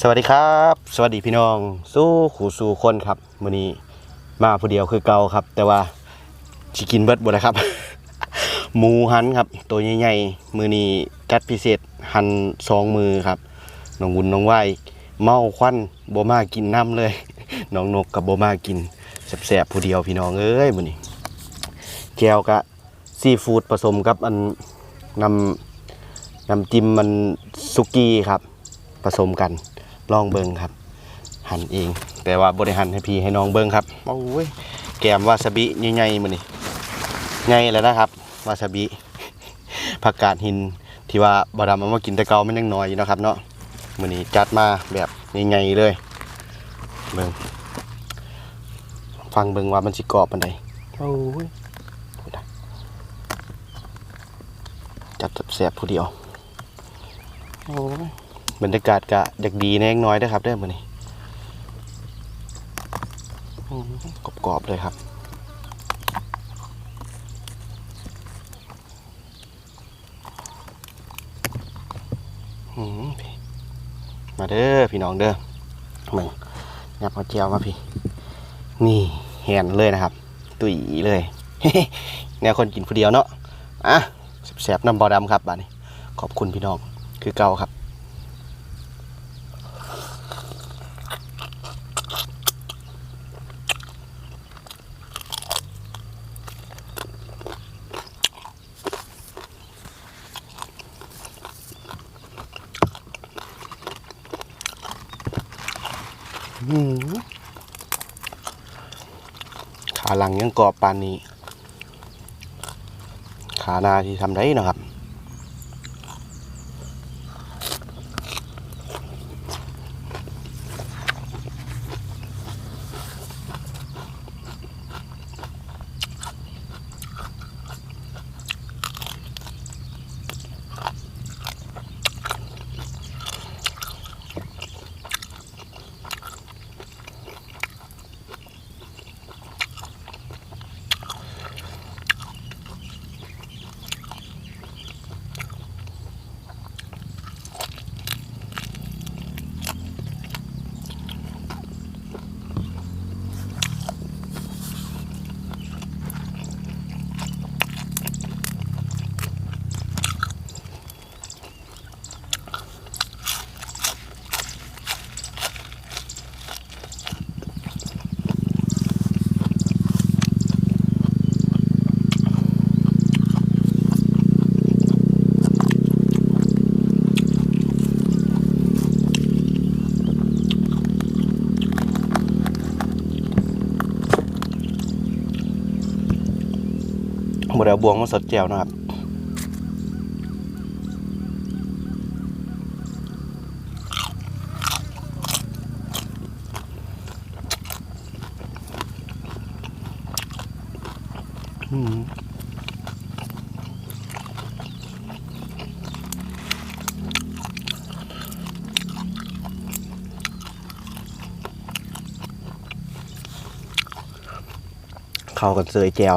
สวัสดีครับ สวัสดีพี่น้อง สู้ขู่สู้คนครับมื้อนี้มาผู้เดียวคือเกาครับ แต่ว่าสิกินเบิดบ่ได้ครับ หมูหันครับ ตัวใหญ่ๆมื้อนี้จัดพิเศษหันสองมือครับน้องวุ้นน้องว่ายเมาควันบ่มากินน้ำเลยน้องนกกับบ่มากินแซ่บๆผู้เดียวพี่น้องเอ้ยมื้อนี้แก้วกะซีฟู้ดผสมกับอันนำนำจิ้มมันสุกี้ครับ ผสมกันลองเบิงครับ หั่นเอง แต่ว่าบริหันให้พี่ให้น้องเบิงครับโอ้ยแกมวาซาบิใหญ่ๆมือนี่ใหญ่แล้วนะครับวาซาบิผักกาดหินที่ว่าบดำเอามากินแต่เก่ามันยังน้อยอยู่เนาะครับ เนาะมือนี้จัดมาแบบใหญ่ๆเลยเบิงฟังเบิงว่ามันสิกรอบปันใดโอ้ยพูดนะจัดแสบๆผู้เดียวโอ้ย บรรยากาศกะเด็กดีแน่น้อยนะครับเด้อมื้อนี้อืมกรอบๆเลยครับมาเด้อพี่น้องเด้อมึงยับเอาเจียวมาพี่ นี่แหนเลยนะครับ ตุยเลยแนวคนกินผู้เดียวเนาะอะแสบๆน้ำบอดำครับบ้านนี้ ขอบคุณพี่น้องคือเก่าครับ อืมขา หลังยังกรอบปานนี้ ขานาที่ทำได้นะครับ วบวงมาสดแจวนะครับเข้ากันเสยแจว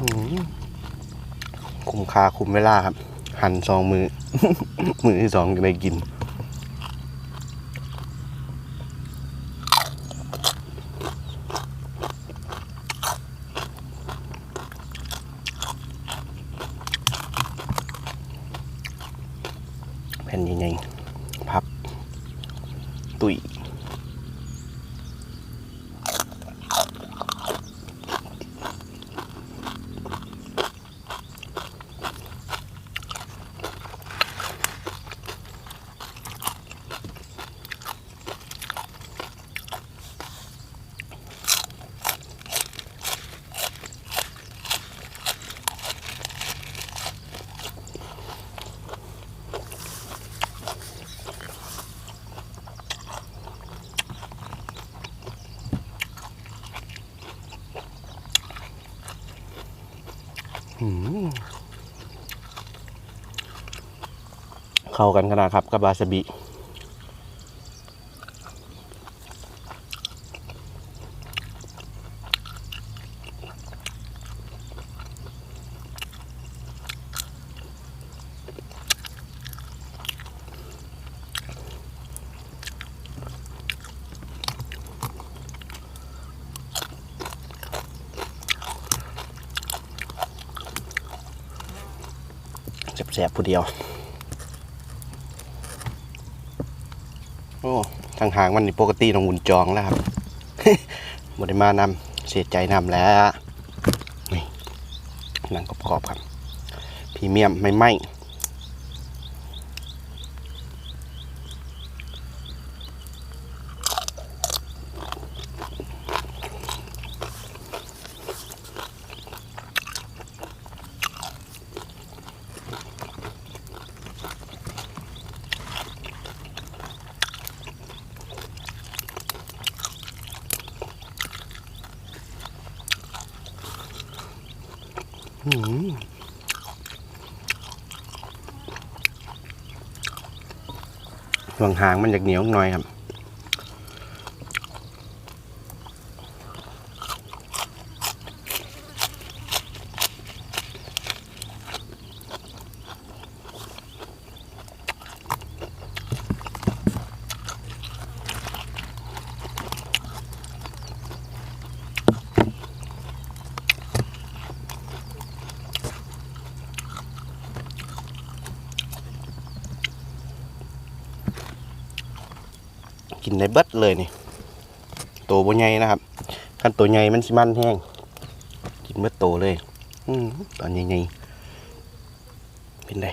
อืม คุมค่าคุ้มเวลาครับ หั่นสองมือ มือที่สองจะได้กิน แผ่นใหญ่ๆพับ ตุย อืม เข้ากันขนาดครับกับบาสบิแสบๆผู้เดียว โอ้ทางหางมันนี่ปกติต้องหุ่นจองแล้วครับบริมานำเสียใจนำแล้วนี่หนังกรอบๆครับพรีเมียมไม่ไหม ห่วงหางมันอยากเหนียวหน่อยครับ นในเบิดเลยนี่ตัวบใหญ่นะครับขั้นตัวใหญ่มันสิมันแห้งกินเบิดโตเลยอืมตอนใหญ่ๆเป็นได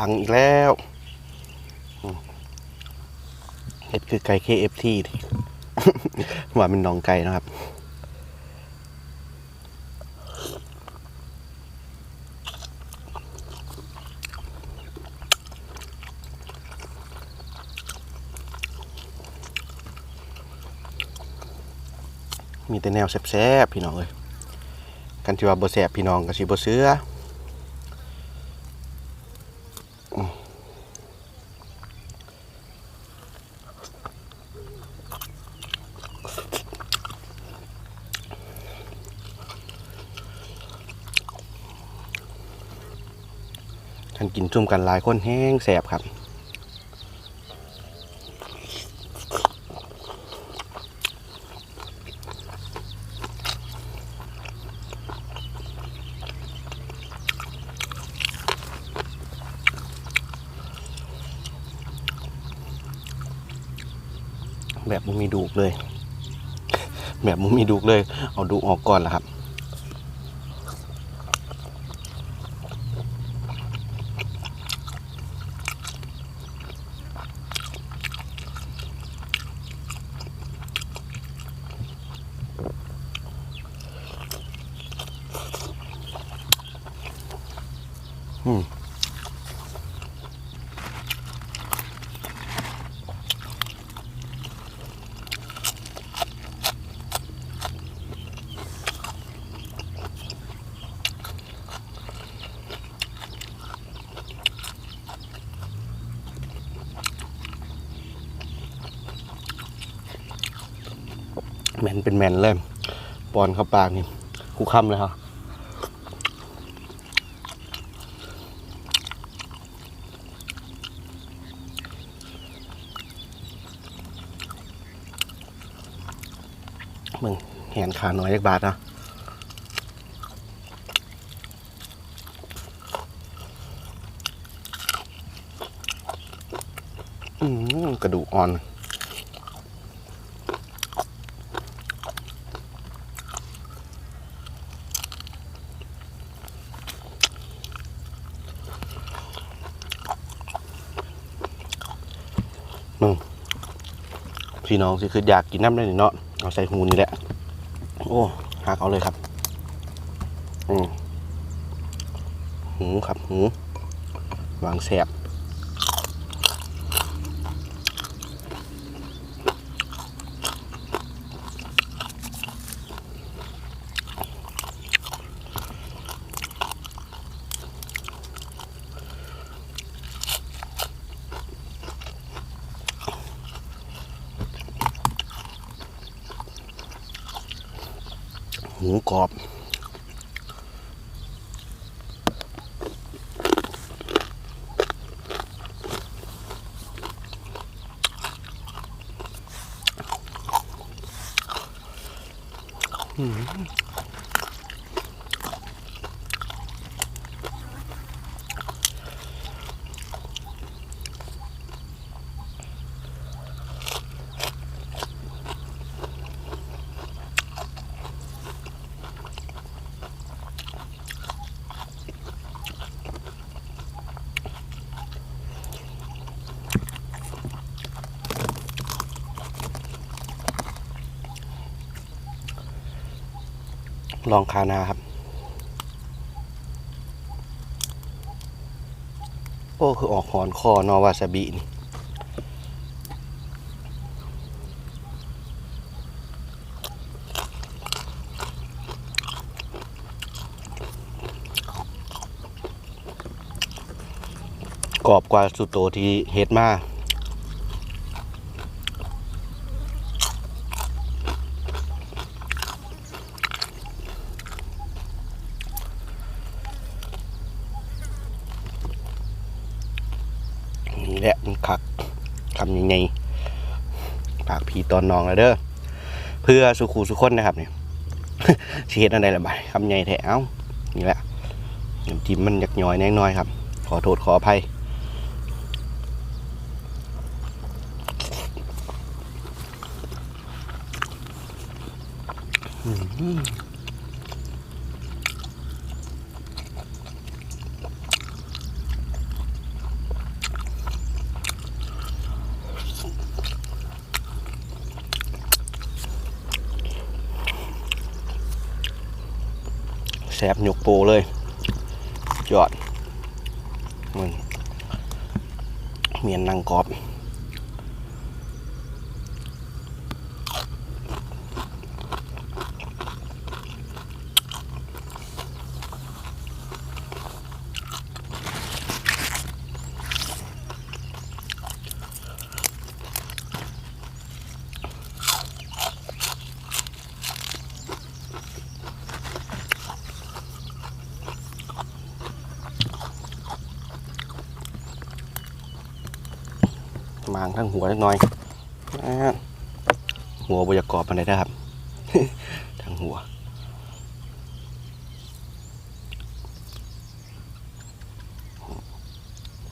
หลังอีกแล้วเห็ดคือไก่ KFT ที่ว่าเป็นน้องไก่นะครับ มีแต่แนวแซ่บๆพี่น้องเลยกันที่ว่าบ่แซ่บพี่น้องก็สิบ่เสื้อ กินจุ่มกันหลายคนแห้งแสบครับแบบมันมีดูกเลย แบบมันมีดูกเลย เอาดูออกก่อนละครับ แมนเป็นแมนเลยปอนเข้าปากนี่คู่คำเลยครับมึงแหนขาน้อยจักบาทนะอืมกระดูกอ่อนพี่น้องสิคืออยากกินน้ำได้หนิเนาะเอาใส่หูนี่แหละ โอ้หักเอาเลยครับ อืมหูครับหูวางแสบ หูกรอบ ลองคานาครับ โอ้ คือออกหอนคอนอวาซาบินี่กรอบกว่าสุโตที่เฮ็ดมาะมันคักคำยังไงปากผีตอนนองแล้วเด้อเพื่อสุขูสุขคนนะครับเนี่ยสิเฮ็ดอันใดละบายคำใหญ่แท้เอ้านี่แหละน้ำจิ้มมันยากย่อยแน่น้อยครับ ขอโทษขออภัยอื้อ แซบหยกโปเลยยอดมึงเมียนนางกอบ มางทั้งหัวเล็กน้อยหัวบอยากรอบอะไรนะครับทั้งหัว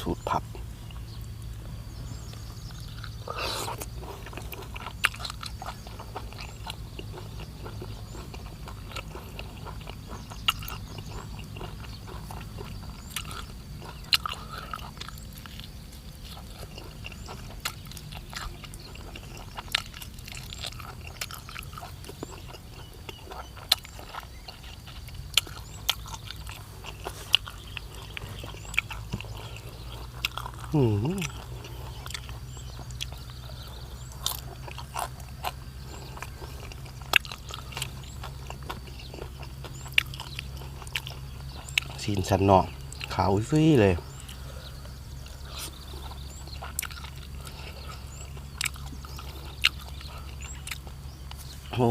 สูตรผับ สีนสันเนาะขาวฟุ้ยเลยโอ้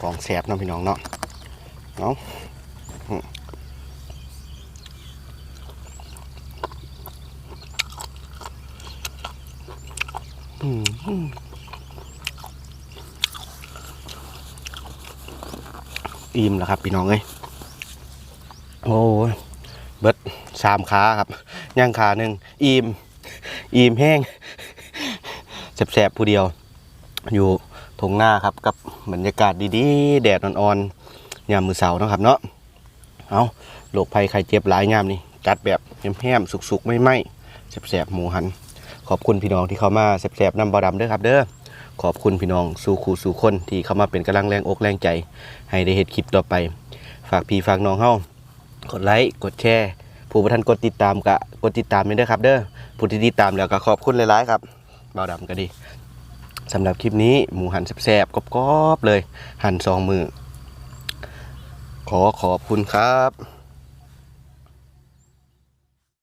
ของแสบเนาะพี่น้องเนาะเนาะ อิ่มแล้วครับ พี่น้องเอ้ยโอ้ยเบิดสามขาครับ ย่างขาหนึ่งอิ่มอิ่มแห้งแสบๆผู้เดียว อยู่ทงหน้าครับ กับบรรยากาศดีๆ แดดอ่อนๆยามมือเสาร์นะครับ เนาะเอาโรคภัยไข้เจ็บหลายยามนี่จัดแบบแห้มๆสุกๆ ไม่ไหมแสบๆหมูหัน ขอบคุณพี่น้องที่เข้ามาแสบๆนำบอดำเด้อครับ เด้อขอบคุณพี่น้องสู่คู่สู่คนที่เข้ามาเป็นกำลังแรงอกแรงใจ ให้ได้เห็นคลิปต่อไป ฝากพี่ฝากน้องเฮากดไลค์กดแชร์ผู้ประทันกดติดตามกะกดติดตามไปเด้อครับ เด้อผู้ที่ติดตามแล้วก็ขอบคุณหลายๆครับบอดำก็ดีสำหรับคลิปนี้หมูหันแซ่บๆกรอบๆเลย หั่นสองมือขอขอบคุณครับ